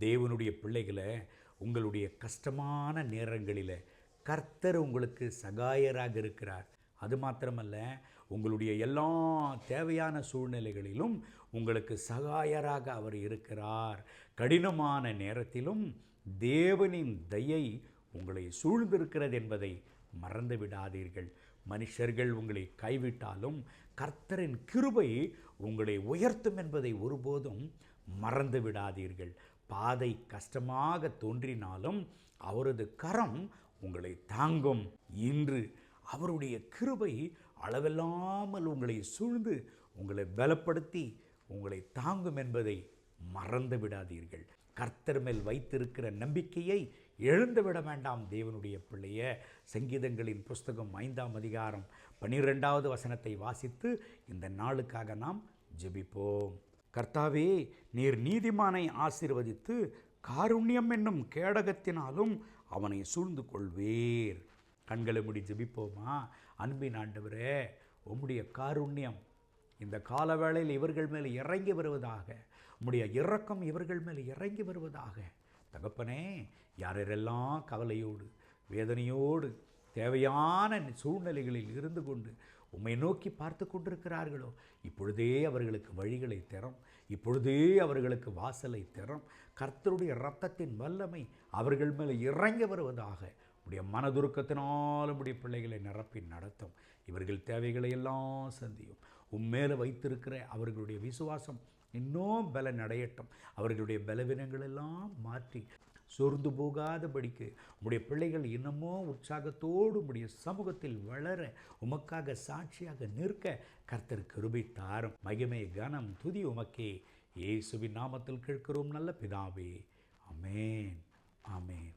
தேவனுடைய பிள்ளைகளை உங்களுடைய கஷ்டமான நேரங்களில் கர்த்தர் உங்களுக்கு சகாயராக இருக்கிறார். அது மாத்திரமல்ல உங்களுடைய எல்லா தேவையான சூழ்நிலைகளிலும் உங்களுக்கு சகாயராக அவர் இருக்கிறார். கடினமான நேரத்திலும் தேவனின் தயை உங்களை சூழ்ந்திருக்கிறது என்பதை மறந்து விடாதீர்கள். மனுஷர்கள் உங்களை கைவிட்டாலும் கர்த்தரின் கிருபை உங்களை உயர்த்தும் என்பதை ஒருபோதும் மறந்து விடாதீர்கள். பாதை கஷ்டமாக தோன்றினாலும் அவரது கரம் உங்களை தாங்கும். இன்று அவருடைய கிருபை அளவில்லாமல் உங்களை சூழ்ந்து உங்களை பலப்படுத்தி உங்களை தாங்கும் என்பதை மறந்து விடாதீர்கள். கர்த்தர் மேல் வைத்திருக்கிற நம்பிக்கையை எழுந்து விட வேண்டாம் தேவனுடைய பிள்ளைய. சங்கீதங்களின் புஸ்தகம் ஐந்தாம் அதிகாரம் பனிரெண்டாவது வசனத்தை வாசித்து இந்த நாளுக்காக நாம் ஜெபிப்போம். கர்த்தாவே நீர் நீதிமானை ஆசீர்வதித்து காருண்யம் என்னும் கேடகத்தினாலும் அவனை சூழ்ந்து கொள்வீர். கண்களை முடி ஜெபிப்போமா? அன்பின் ஆண்டவரே உம்முடைய காருண்யம் இந்த கால வேளையில் இவர்கள் மேல் இறங்கி வருவதாக உம்முடைய இறக்கம் இவர்கள் மேல் இறங்கி வருவதாக. தகப்பனே யாரெல்லாம் கவலையோடு வேதனையோடு தேவையான சூழ்நிலைகளில் இருந்து கொண்டு உம்மை நோக்கி பார்த்து கொண்டிருக்கிறார்களோ இப்பொழுதே அவர்களுக்கு வழிகளை தரும். இப்பொழுதே அவர்களுக்கு வாசலை தரும். கர்த்தருடைய இரத்தத்தின் வல்லமை அவர்கள் மேலே இறங்கி வருவதாக உடைய மனதுருக்கத்தினால் உடைய பிள்ளைகளை நிரப்பி நடத்தும். இவர்கள் தேவைகளை எல்லாம் சந்தியும். உம்மேல வைத்திருக்கிற அவர்களுடைய விசுவாசம் இன்னும் பல அடையட்டும் அவர்களுடைய பலவீனங்கள் எல்லாம் மாற்றி சோர்ந்து போகாதபடிக்கு உம்முடைய பிள்ளைகள் இன்னமும் உற்சாகத்தோடு உம்முடைய சமூகத்தில் வளர உமக்காக சாட்சியாக நிற்க கர்த்தர் கிருபை தாரும். மகிமை கனம் துதி உமக்கே. இயேசுவின் நாமத்தில் கேட்கிறோம் நல்ல பிதாவே. அமேன் அமேன்